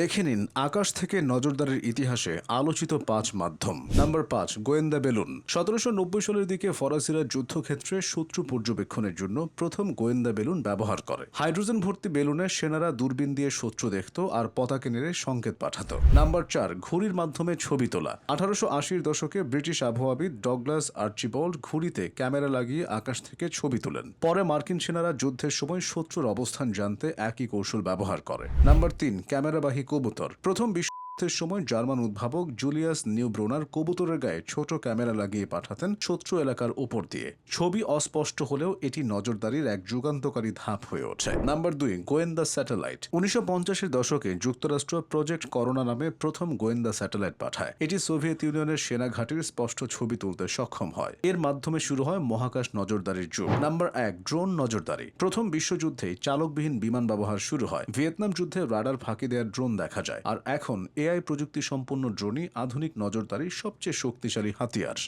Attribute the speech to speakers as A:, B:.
A: দেখে নিন আকাশ থেকে নজরদারির ইতিহাসে আলোচিত পাঁচ মাধ্যম। নাম্বার পাঁচ, গোয়েন্দা বেলুন। সতেরোশো নব্বই সালের দিকে ফরাসিরা যুদ্ধক্ষেত্রে শত্রু পর্যবেক্ষণের জন্য প্রথম গোয়েন্দা বেলুন ব্যবহার করে। হাইড্রোজেন ভর্তি বেলুনে সেনারা দূরবীন দিয়ে শত্রু দেখত আর পতাকা নেড়ে সংকেত পাঠাতো। নাম্বার চার, ঘুড়ির মাধ্যমে ছবি তোলা। আঠারোশো আশির দশকে ব্রিটিশ আবহাওয়াবিদ ডগলাস আর্চিবল্ড ঘুড়িতে ক্যামেরা লাগিয়ে আকাশ থেকে ছবি তোলেন। পরে মার্কিন সেনারা যুদ্ধের সময় শত্রুর অবস্থান জানতে একই কৌশল ব্যবহার করে। নাম্বার তিন, ক্যামেরাবাহী কবুতর। প্রথম বিশ্ব যুদ্ধের সময় জার্মান উদ্ভাবক জুলিয়াস নিউব্রোনার কবুতরের গায়ে ছোট ক্যামেরা লাগিয়ে পাঠাতেন শত্রু এলাকার উপর দিয়ে। ছবি অস্পষ্ট হলেও এটি নজরদারির এক যুগান্তকারী ধাপ হয়ে ওঠে। নাম্বার দুই, গোয়েন্দা স্যাটেলাইট। উনিশশো পঞ্চাশের দশকে যুক্তরাষ্ট্র প্রজেক্ট করোনা নামে প্রথম গোয়েন্দা স্যাটেলাইট পাঠায়। এটি সোভিয়েত ইউনিয়নের সেনা ঘাঁটির স্পষ্ট ছবি তুলতে সক্ষম হয়। এর মাধ্যমে শুরু হয় মহাকাশ নজরদারির যুগ। নাম্বার এক, ড্রোন নজরদারি। প্রথম বিশ্বযুদ্ধে চালকবিহীন বিমান ব্যবহার শুরু হয়। ভিয়েতনাম যুদ্ধে রাডার ফাঁকি দেওয়ার ড্রোন দেখা যায়। আর এখন এআই প্রযুক্তি সম্পন্ন ড্রোনই আধুনিক নজরদারির সবচেয়ে শক্তিশালী হাতিয়ার।